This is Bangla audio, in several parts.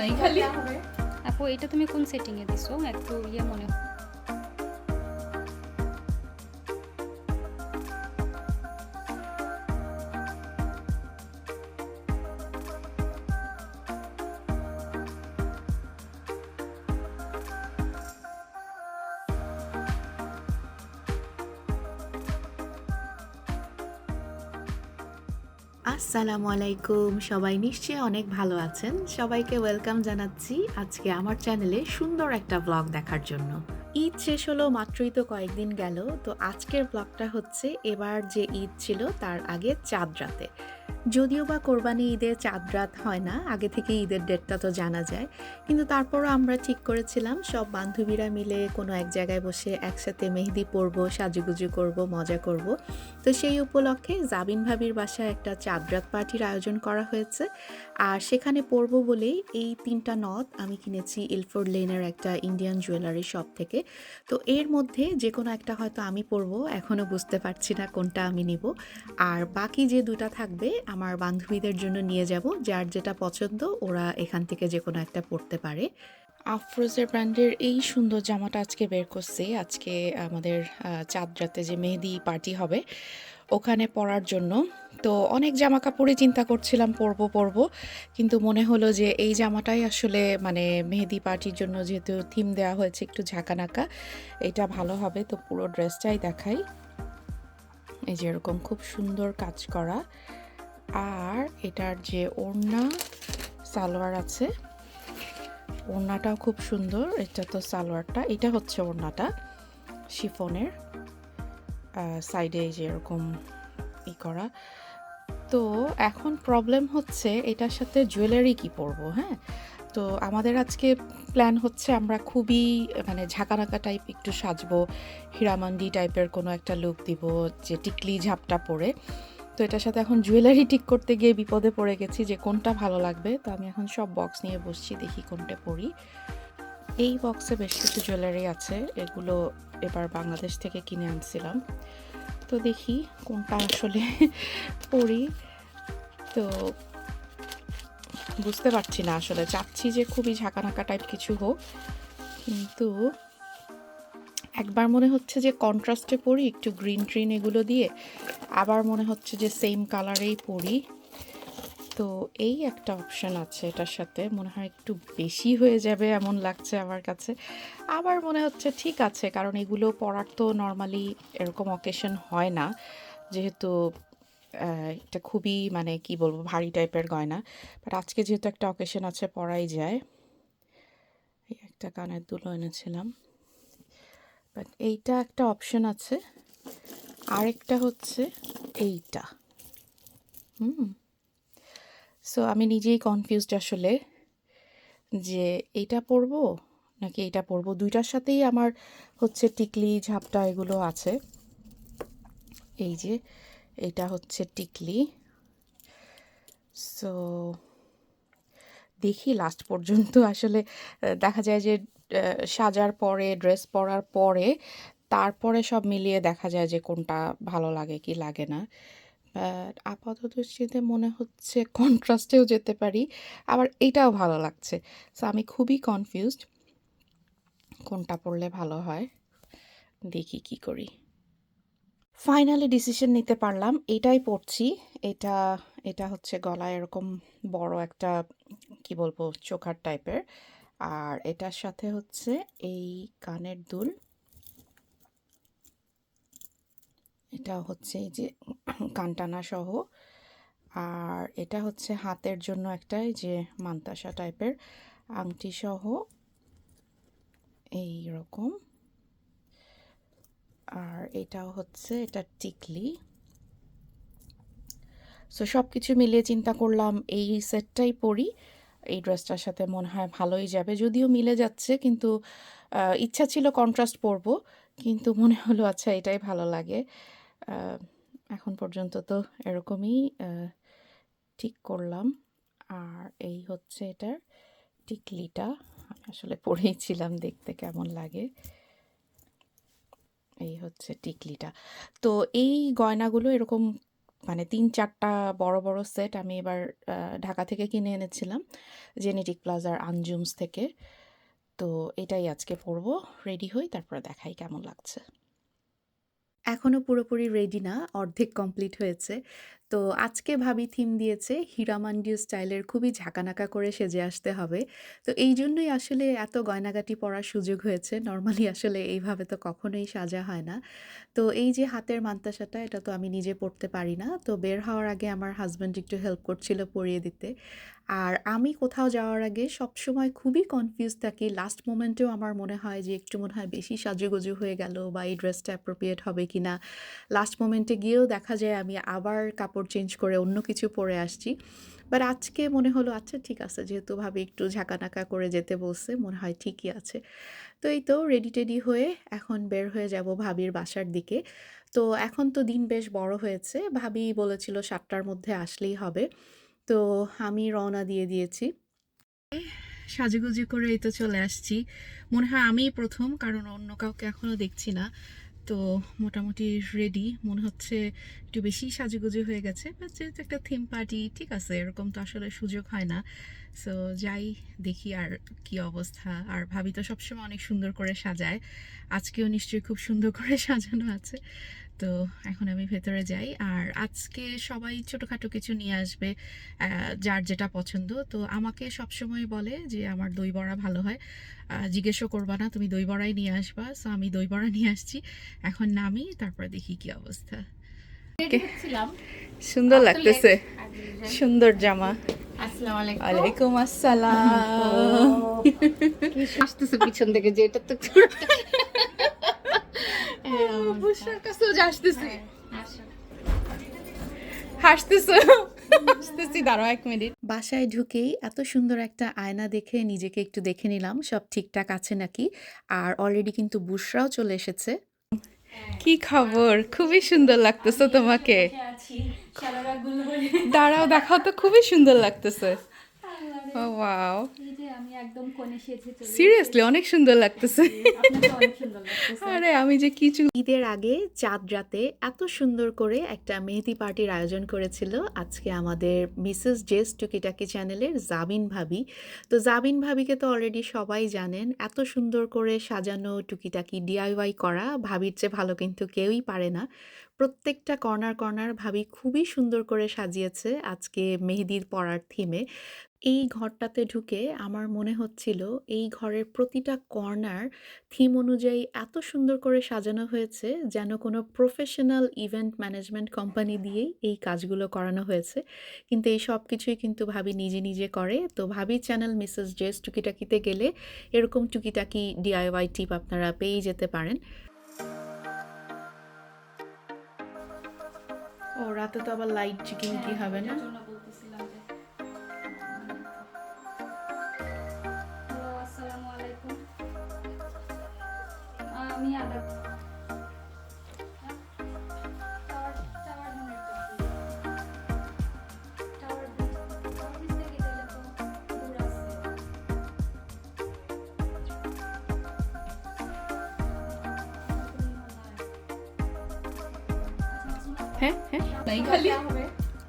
নাই খালি। আপু এটা তুমি কোন সেটিংয়ে দিছো? একটু ইয়ে মনে হয়। আসসালামু আলাইকুম সবাই নিশ্চয়ই অনেক ভালো আছেন। সবাইকে ওয়েলকাম জানাচ্ছি আজকে আমার চ্যানেলে সুন্দর একটা ব্লগ দেখার জন্য। ঈদ শেষ হলো, মাত্রই তো কয়েকদিন গেল। তো আজকের ব্লগটা হচ্ছে এবার যে ঈদ ছিল, তার আগে চাঁদ রাতে। যদিও বা কোরবানি ঈদে চাঁদ রাত হয় না, আগে থেকে ঈদের ডেটটা তো জানা যায়। কিন্তু তারপরও আমরা ঠিক করেছিলাম, সব বান্ধবীরা মিলে কোনো এক জায়গায় বসে একসাথে মেহেদি পরবো, সাজুগুজু করব, মজা করব। তো সেই উপলক্ষে জাবিন ভাবির বাসায় একটা চাঁদ রাত পার্টির আয়োজন করা হয়েছে। আর সেখানে পরব বলেই এই তিনটা নথ আমি কিনেছি ইলফোর্ড লেনের একটা ইন্ডিয়ান জুয়েলারি শপ থেকে। তো এর মধ্যে যে কোনো একটা হয়তো আমি পরবো এখনও বুঝতে পারছি না কোনটা আমি নিব। আর বাকি যে দুটা থাকবে, আমার বান্ধবীদের জন্য নিয়ে যাব, যার যেটা পছন্দ ওরা এখান থেকে যে কোনো একটা পড়তে পারে। আফরোজের ব্র্যান্ডের এই সুন্দর জামাটা আজকে বের করছি। আজকে আমাদের চাঁদ রাতে যে মেহেদি পার্টি হবে, ওখানে পরার জন্য। তো অনেক জামা কাপড়ে চিন্তা করছিলাম পরবো পরবো। কিন্তু মনে হলো যে এই জামাটাই আসলে মানে মেহেদি পার্টির জন্য যেহেতু থিম দেওয়া হয়েছে একটু ঝাঁকানাকা, এটা ভালো হবে। তো পুরো ড্রেসটাই দেখাই। এই যে এরকম খুব সুন্দর কাজ করা। আর এটার যে ওড়না, সালোয়ার আছে ওড়নাটাও খুব সুন্দর, এটা তো সালোয়ারটা, এটা হচ্ছে ওড়নাটা, শিফনের সাইডে যে এরকম ই করা। তো এখন প্রবলেম হচ্ছে এটার সাথে জুয়েলারি কি পরবো হ্যাঁ? তো আমাদের আজকে প্ল্যান হচ্ছে আমরা খুবই মানে ঝাঁকানাকা টাইপ একটু সাজবো, হীরামান্ডি টাইপের কোনো একটা লুক দিব, যে টিকলি ঝাপটা পরে। তো এটার সাথে এখন জুয়েলারি ঠিক করতে গিয়ে বিপদে পড়ে গেছি যে কোনটা ভালো লাগবে। তো আমি এখন সব বক্স নিয়ে বসছি, দেখি কোনটা পড়ি এই বক্সে বেশ কিছু জুয়েলারি আছে, এগুলো এবার বাংলাদেশ থেকে কিনে আনছিলাম। তো দেখি কোনটা আসলে পড়ি তো বুঝতে পারছি না আসলে, চাচ্ছি যে খুবই ঝাঁকানাকা টাইপ কিছু হোক, কিন্তু একবার মনে হচ্ছে যে কন্ট্রাস্টে পরি একটু গ্রিন ট্রিন এগুলো দিয়ে, আবার মনে হচ্ছে যে সেম কালারেই পরি তো এই একটা অপশান আছে এটার সাথে, মনে হয় একটু বেশি হয়ে যাবে এমন লাগছে আমার কাছে। আবার মনে হচ্ছে ঠিক আছে, কারণ এগুলো পরার তো নর্মালি এরকম অকেশন হয় না। যেহেতু এটা খুবই মানে কি বলব, ভারী টাইপের গয়না। বাট আজকে যেহেতু একটা অকেশন আছে পরাই যায় একটা কানের দুলো এনেছিলাম। বাট এইটা একটা অপশন আছে। আরেকটা হচ্ছে এইটা। হুম। সো আমি নিজেই কনফিউজড আসলে যে এইটা পরবো নাকি এইটা পরবো? দুইটার সাথেই আমার হচ্ছে টিকলি ঝাপটা এগুলো আছে। এই যে এটা হচ্ছে টিকলি। সো দেখি লাস্ট পর্যন্ত আসলে, দেখা যায় যে সাজার পরে ড্রেস পরার পরে তারপরে সব মিলিয়ে দেখা যায় যে কোনটা ভালো লাগে কি লাগে না। বাট আপাতত দৃষ্টিতে মনে হচ্ছে কন্ট্রাস্টেও যেতে পারি, আবার এটাও ভালো লাগছে। সো আমি খুবই কনফিউজড কোনটা পড়লে ভালো হয়, দেখি কি করি। ফাইনালি ডিসিশন নিতে পারলাম, এটাই পড়ছি। এটা এটা হচ্ছে গলায় এরকম বড় একটা, কি বলব, চোখার টাইপের আর এটার সাথে হচ্ছে এই কানের দুল। এটা হচ্ছে এই যে কানটানা সহ। আর এটা হচ্ছে হাতের জন্য একটা এই যে মান্তাসা টাইপের আংটি সহ। এই রকম। আর এটাও হচ্ছে এটা টিকলি। সো সব কিছু মিলিয়ে চিন্তা করলাম এই সেটটাই পরি। এই ড্রেসটার সাথে মনে হয় ভালোই যাবে। যদিও মিলে যাচ্ছে, কিন্তু ইচ্ছা ছিল কন্ট্রাস্ট পরবো, কিন্তু মনে হলো আচ্ছা এটাই ভালো লাগে। এখন পর্যন্ত তো এরকমই ঠিক করলাম। আর এই হচ্ছে এটার টিকলিটা। আসলে পরেইছিলাম দেখতে কেমন লাগে। এই হচ্ছে টিকলিটা। তো এই গয়নাগুলো এরকম মানে তিন চারটা বড় বড় সেট আমি এবার ঢাকা থেকে কিনে এনেছিলাম জেনেটিক প্লাজার আনজুমস থেকে। তো এটাই আজকে পরবো রেডি হই, তারপরে দেখাই কেমন লাগছে। এখনও পুরোপুরি রেডি না, অর্ধেক কমপ্লিট হয়েছে। তো আজকে ভাবি থিম দিয়েছে হীরামান্ডিউ স্টাইলের খুবই ঝাঁকানাকা করে সেজে আসতে হবে। তো এই জন্যই আসলে এত গয়নাগাটি পরার সুযোগ হয়েছে। নর্মালি আসলে এইভাবে তো কখনোই সাজা হয় না। তো এই যে হাতের মান্তাসাটা, এটা তো আমি নিজে পড়তে পারি না। তো বের হওয়ার আগে আমার হাজব্যান্ড একটু হেল্প করছিল পরিয়ে দিতে। আর আমি কোথাও যাওয়ার আগে সবসময় খুবই কনফিউজ থাকি। লাস্ট মোমেন্টেও আমার মনে হয় যে একটু মনে হয় বেশি সাজুগুজু হয়ে গেল বা এই ড্রেসটা অ্যাপ্রোপ্রিয়েট হবে কি না লাস্ট মোমেন্টে গিয়েও দেখা যায় আমি আবার কাপড় চেঞ্জ করে অন্য কিছু পরে আসছি। বাট আজকে মনে হলো আচ্ছা ঠিক আছে, যেহেতু ভাবে একটু ঝাঁকানাকা করে যেতে বলছে, মনে হয় ঠিকই আছে। তো এই তো রেডি টেডি হয়ে এখন বের হয়ে যাব ভাবির বাসার দিকে। তো এখন তো দিন বেশ বড় হয়েছে। ভাবি বলেছিল সাতটার মধ্যে আসলেই হবে। তো আমি রওনা দিয়ে দিয়েছি। সাজুগুজু করে এই তো চলে আসছি। মনে হয় আমিই প্রথম, কারণ অন্য কাউকে এখনও দেখছি না। তো মোটামুটি রেডি মনে হচ্ছে একটু বেশি সাজুগুজু হয়ে গেছে যেহেতু একটা থিম পার্টি ঠিক আছে, এরকম তো আসলে সুযোগ হয় না। সো যাই দেখি আর কি অবস্থা। আর ভাবি তো সবসময় অনেক সুন্দর করে সাজায়। আজকেও নিশ্চয়ই খুব সুন্দর করে সাজানো আছে। তো এখন আমি ভেতরে যাই। আর আজকে সবাই ছোটোখাটো কিছু নিয়ে আসবে যার যেটা পছন্দ। তো আমাকে সবসময় বলে যে আমার দই বড়া ভালো হয়। জিজ্ঞেসও করবা না তুমি দই বড়াই নিয়ে আসবা? সো আমি দই বড়া নিয়ে আসছি। এখন নামি তারপরে দেখি কি অবস্থা। সুন্দর লাগতেছে। সুন্দর জামা। আসসালামু আলাইকুম। আসসালাম। আসতেছে পিছন থেকে যে এটা তো বুশরার কাছেও যে আসতেছি। হাসতেছো। হাসতেছি দাঁড়াও এক মিনিট। বাসায় ঢুকেই এত সুন্দর একটা আয়না দেখে নিজেকে একটু দেখে নিলাম সব ঠিকঠাক আছে নাকি? আর অলরেডি কিন্তু বুশরাও চলে এসেছে। কি খবর? খুবই সুন্দর লাগতেছে তোমাকে। দাঁড়াও দেখাও তো খুবই সুন্দর লাগতেছে। ওয়াও আমি একদম কোণে সেজে চলে সিরিয়াসলি অনেক সুন্দর লাগতেছে। অনেক সুন্দর লাগতেছে। আরে আমি যে কিছু ঈদের আগে চাঁদ রাতে এত সুন্দর করে একটা মেহেদি পার্টির আয়োজন করেছিল আজকে আমাদের মিসেস জেস টুকিটাকি চ্যানেলের জাবিন ভাবি। তো জাবিন ভাবিকে তো অলরেডি সবাই জানেন এত সুন্দর করে সাজানো টুকিটাকি ডিআইওয়াই করা ভাবির চেয়ে ভালো কিন্তু কেউই পারে না। প্রত্যেকটা কর্নার কর্নার ভাবি খুবই সুন্দর করে সাজিয়েছে আজকে মেহেদির পড়ার থিমে এই ঘরটাতে ঢুকে আমার মনে হচ্ছিল এই ঘরের প্রতিটা কর্নার থিম অনুযায়ী এত সুন্দর করে সাজানো হয়েছে যেন কোনো প্রফেশনাল ইভেন্ট ম্যানেজমেন্ট কোম্পানি দিয়েই এই কাজগুলো করানো হয়েছে। কিন্তু এই সব কিছুই কিন্তু ভাবি নিজে নিজে করে। তো ভাবি চ্যানেল মিসেস জেস টুকিটাকিতে গেলে এরকম টুকিটাকি ডিআইওয়াই টিপ আপনারা পেয়েই যেতে পারেন। ও, রাতে তো আবার লাইট চিকিং কি হবে না? হ্যাঁ হ্যাঁ।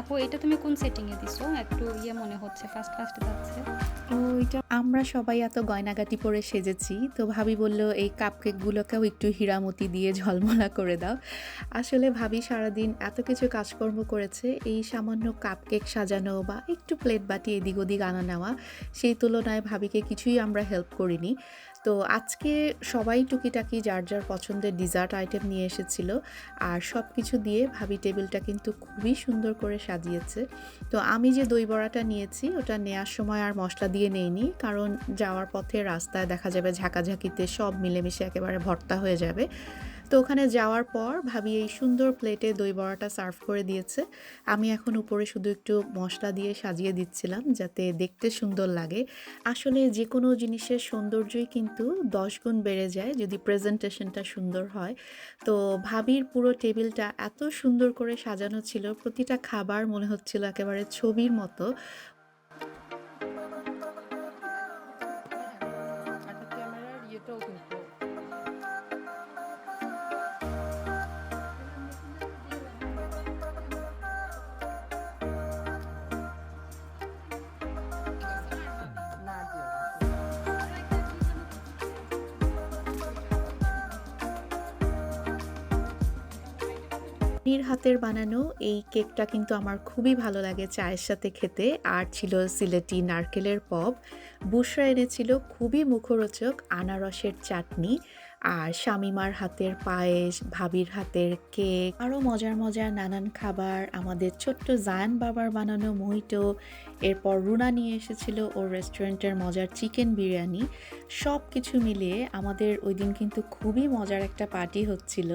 আপু এটা তুমি কোন সেটিং এ দিছো? একটু ইয়ে মনে হচ্ছে ফার্স্ট ফার্স্ট যাচ্ছে। ওইটা আমরা সবাই এত গয়নাগাটি পরে সেজেছি তো ভাবি বলল এই কাপকেকগুলোকেও একটু হীরামতি দিয়ে ঝলমলা করে দাও। আসলে ভাবি সারাদিন এত কিছু কাজকর্ম করেছে এই সামান্য কাপকেক সাজানো বা একটু প্লেট বাটি এদিক ওদিক আনা নেওয়া সেই তুলনায় ভাবিকে কিছুই আমরা হেল্প করিনি। তো আজকে সবাই টুকিটাকি যার যার পছন্দের ডিজার্ট আইটেম নিয়ে এসেছিল আর সব কিছু দিয়ে ভাবি টেবিলটা কিন্তু খুবই সুন্দর করে সাজিয়েছে। তো আমি যে দই বড়াটা নিয়েছি, ওটা নেওয়ার সময় আর মশলা দিয়ে নেইনি, কারণ যাওয়ার পথে রাস্তায় দেখা যাবে ঝাঁকাঝাঁকিতে সব মিলেমিশে একেবারে ভর্তা হয়ে যাবে। তো ওখানে যাওয়ার পর ভাবি এই সুন্দর প্লেটে দই বড়াটা সার্ভ করে দিয়েছে। আমি এখন উপরে শুধু একটু মশলা দিয়ে সাজিয়ে দিচ্ছিলাম যাতে দেখতে সুন্দর লাগে। আসলে যে কোনো জিনিসের সৌন্দর্যই কিন্তু দশ গুণ বেড়ে যায় যদি প্রেজেন্টেশনটা সুন্দর হয়। তো ভাবির পুরো টেবিলটা এত সুন্দর করে সাজানো ছিল, প্রতিটা খাবার মনে হচ্ছিল একেবারে ছবির মতো। আপনির হাতের বানানো এই কেকটা কিন্তু আমার খুবই ভালো লাগে চায়ের সাথে খেতে। আর ছিল সিলেটি নারকেলের পপ। বুসরা এনেছিল খুবই মুখরোচক আনারসের চাটনি আর শামিমার হাতের পায়েস, ভাবির হাতের কেক আরও মজার মজার নানান খাবার, আমাদের ছোট্ট জায়ান বাবার বানানো মহিটো এরপর রুনা নিয়ে এসেছিল ওর রেস্টুরেন্টের মজার চিকেন বিরিয়ানি। সব কিছু মিলিয়ে আমাদের ওই দিন কিন্তু খুবই মজার একটা পার্টি হচ্ছিল।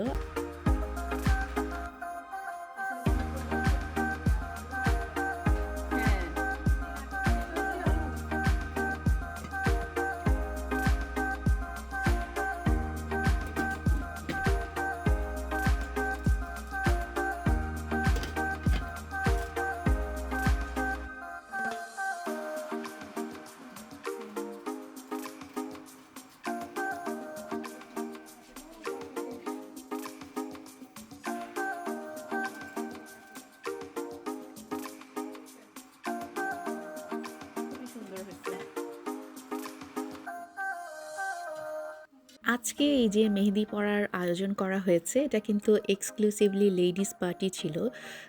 আজকে এই যে মেহেদি পড়ার আয়োজন করা হয়েছে। এটা কিন্তু এক্সক্লুসিভলি লেডিস পার্টি ছিল।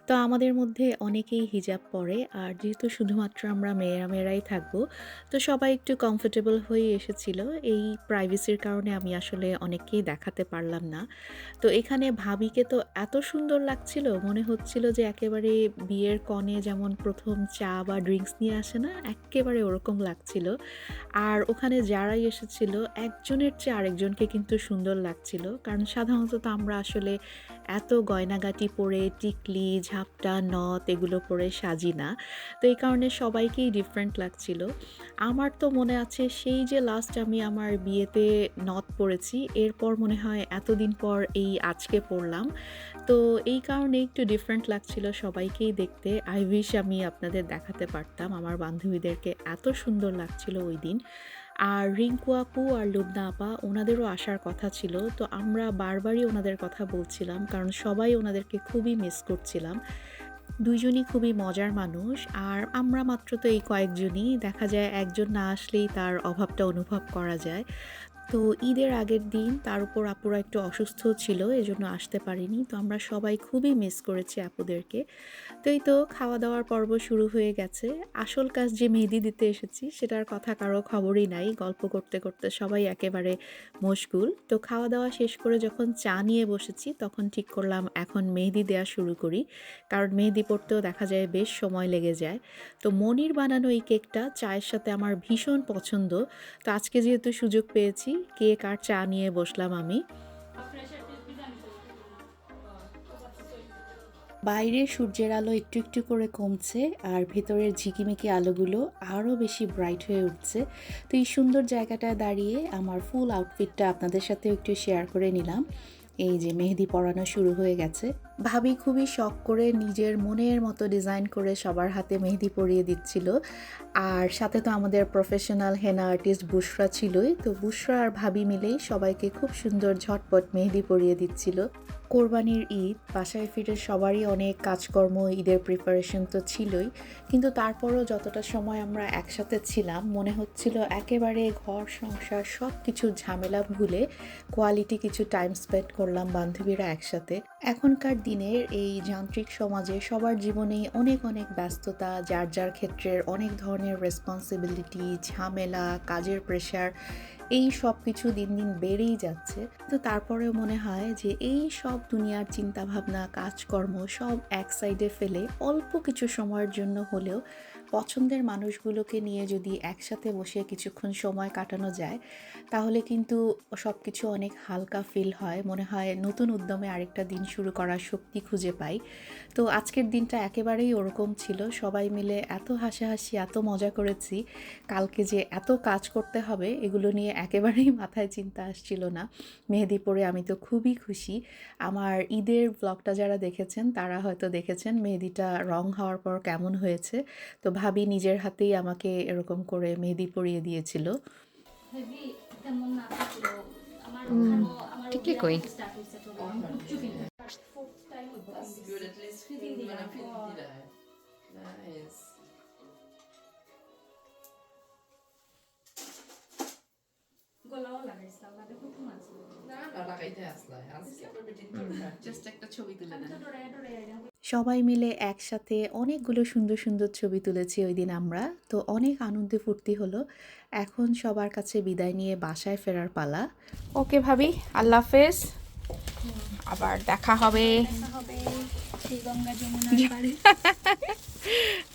তো আমাদের মধ্যে অনেকেই হিজাব পরে। আর যেহেতু শুধুমাত্র আমরা মেয়েরা মেয়েরাই থাকব, তো সবাই একটু কমফোর্টেবল হয়ে এসেছিল। এই প্রাইভেসির কারণে আমি আসলে অনেককেই দেখাতে পারলাম না। তো এখানে ভাবিকে তো এত সুন্দর লাগছিল, মনে হচ্ছিল যে একেবারে বিয়ের কনে যেমন প্রথম চা বা ড্রিঙ্কস নিয়ে আসে না, একেবারে ওরকম লাগছিল। আর ওখানে যারাই এসেছিল, একজনের চেয়ে আরেকজনকে কিন্তু সুন্দর লাগছিল। কারণ সাধারণত তো আমরা আসলে এত গয়নাগাটি পরে টিকলি, ঝাপটা, নথ এগুলো পরে সাজি না। তো এই কারণে সবাইকেই ডিফারেন্ট লাগছিল। আমার তো মনে আছে সেই যে লাস্ট আমি আমার বিয়েতে নথ পরেছি, এরপর মনে হয় এতদিন পর এই আজকে পড়লাম তো এই কারণে একটু ডিফারেন্ট লাগছিল সবাইকেই দেখতে। আই উইশ আমি আপনাদের দেখাতে পারতাম। আমার বান্ধবীদেরকে এত সুন্দর লাগছিল ওই দিন। আর রিঙ্কু আপু আর লুবনা আপা, ওনাদেরও আসার কথা ছিল। তো আমরা বারবারই ওনাদের কথা বলছিলাম, কারণ সবাই ওনাদেরকে খুবই মিস করছিলাম। দুইজনই খুবই মজার মানুষ, আর আমরা মাত্র তো এই কয়েকজনই। দেখা যায় একজন না আসলেই তার অভাবটা অনুভব করা যায়। তো ঈদের আগের দিন তার উপর আপুরা একটু অসুস্থ ছিল, এজন্য আসতে পারিনি। তো আমরা সবাই খুবই মিস করেছি আপুদেরকে। তো এই তো খাওয়া দাওয়ার পর্ব শুরু হয়ে গেছে। আসল কাজ যে মেহেদি দিতে এসেছি, সেটার কথা কারও খবরই নাই। গল্প করতে করতে সবাই একেবারে মশগুল। তো খাওয়া দাওয়া শেষ করে যখন চা নিয়ে বসেছি, তখন ঠিক করলাম এখন মেহেদি দেওয়া শুরু করি। কারণ মেহেদি পড়তেও দেখা যায় বেশ সময় লেগে যায়। তো মনির বানানো এই কেকটা চায়ের সাথে আমার ভীষণ পছন্দ। তো আজকে যেহেতু সুযোগ পেয়েছি কেক আর চা নিয়ে বসলাম আমি। বাইরে সূর্যের আলো একটু একটু করে কমছে আর ভেতরের ঝিকিমিকি আলোগুলো আরও বেশি ব্রাইট হয়ে উঠছে। তো এই সুন্দর জায়গাটায় দাঁড়িয়ে আমার ফুল আউটফিটটা আপনাদের সাথে একটু শেয়ার করে নিলাম। এই যে মেহেদি পরানো শুরু হয়ে গেছে। ভাবি খুবই শখ করে নিজের মনের মতো ডিজাইন করে সবার হাতে মেহেদি পরিয়ে দিচ্ছিল। আর সাথে তো আমাদের প্রফেশনাল হেনা আর্টিস্ট বুশরা ছিলই। তো বুশরা আর ভাবি মিলেই সবাইকে খুব সুন্দর ঝটপট মেহেদি পরিয়ে দিচ্ছিল। কোরবানির ঈদ, বাসায় ফিরে সবারই অনেক কাজকর্ম, ঈদের প্রিপারেশন তো ছিলই। কিন্তু তারপরও যতটা সময় আমরা একসাথে ছিলাম, মনে হচ্ছিল একেবারে ঘর, সংসার সব কিছু ঝামেলা ভুলে কোয়ালিটি কিছু টাইম স্পেন্ড করলাম বান্ধবীরা একসাথে। এখনকার দিনের এই যান্ত্রিক সমাজে সবার জীবনেই অনেক অনেক ব্যস্ততা, যার যার ক্ষেত্রের অনেক ধরনের রেসপন্সিবিলিটি ঝামেলা, কাজের প্রেশার এই সব কিছু দিন দিন বেড়েই যাচ্ছে। তো তারপরেও মনে হয় যে এই সব দুনিয়ার চিন্তাভাবনা, কাজকর্ম সব এক সাইডে ফেলে অল্প কিছু সময়ের জন্য হলেও পছন্দের মানুষগুলোকে নিয়ে যদি একসাথে বসে কিছুক্ষণ সময় কাটানো যায়, তাহলে কিন্তু সব কিছু অনেক হালকা ফিল হয়। মনে হয় নতুন উদ্যমে আরেকটা দিন শুরু করার শক্তি খুঁজে পাই। তো আজকের দিনটা একেবারেই ওরকম ছিল। সবাই মিলে এত হাসাহাসি, এত মজা করেছি। কালকে যে এত কাজ করতে হবে, এগুলো নিয়ে একেবারেই মাথায় চিন্তা আসছিল না। মেহেদি পরে আমি তো খুবই খুশি। আমার ঈদের ব্লগটা যারা দেখেছেন, তারা হয়তো দেখেছেন মেহেদিটা রং হওয়ার পর কেমন হয়েছে। তো ভাবি নিজের হাতেই আমাকে এরকম করে মেহেদি পরিয়ে দিয়েছিল। ঠিকই কই। গলাও লাগাইছিলাম লাগে প্রথম আছে না না লাগাইতে জাস্ট একটা ছবি তুলে সবাই মিলে একসাথে অনেকগুলো সুন্দর সুন্দর ছবি তুলেছি ওই দিন আমরা। তো অনেক আনন্দে ফুর্তি হলো। এখন সবার কাছে বিদায় নিয়ে বাসায় ফেরার পালা। ওকে ভাবি আল্লাহ হাফেজ। আবার দেখা হবে।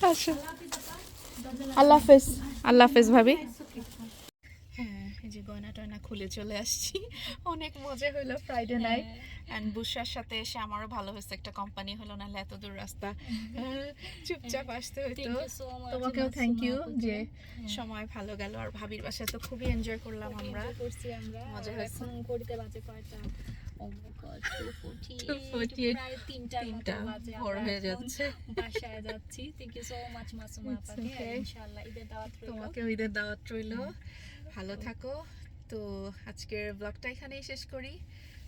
আসো আল্লাহ হাফেজ। আল্লাহ হাফেজ ভাবি। হ্যাঁ এই যে গয়না টয়না খুলে চলে আসছি। অনেক মজা হলো ফ্রাইডে নাইট অ্যান্ড বুসার সাথে এসে আমারও ভালো হয়েছে। একটা কোম্পানি হলো নাহলে এত দূর রাস্তা। চুপচাপ আসতে হতো তোমাকেও থ্যাংক ইউ যে সময় ভালো গেল। আর ভাবির বাসায় তো খুবই এনজয় করলাম আমরা। করছি আমরা। মজা হয়েছে। ঘড়িতে বাজে কয়টা? My God, 2:48 2:48 প্রায় তিনটার মতো তিনটা। বাজে ভোর আমরা হয়ে যাচ্ছে। বাসায় যাচ্ছি। Thank you so much Masuma It's আপাকে। okay. ঈদের দাওয়াত রইল। ভালো থাকো। তো আজকের ব্লগটা এখানেই শেষ করি।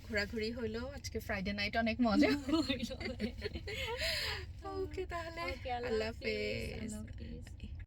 ঘোরাঘুরি হইল আজকে ফ্রাইডে নাইট অনেক মজা। ওকে তাহলে আল্লাহ হাফেজ।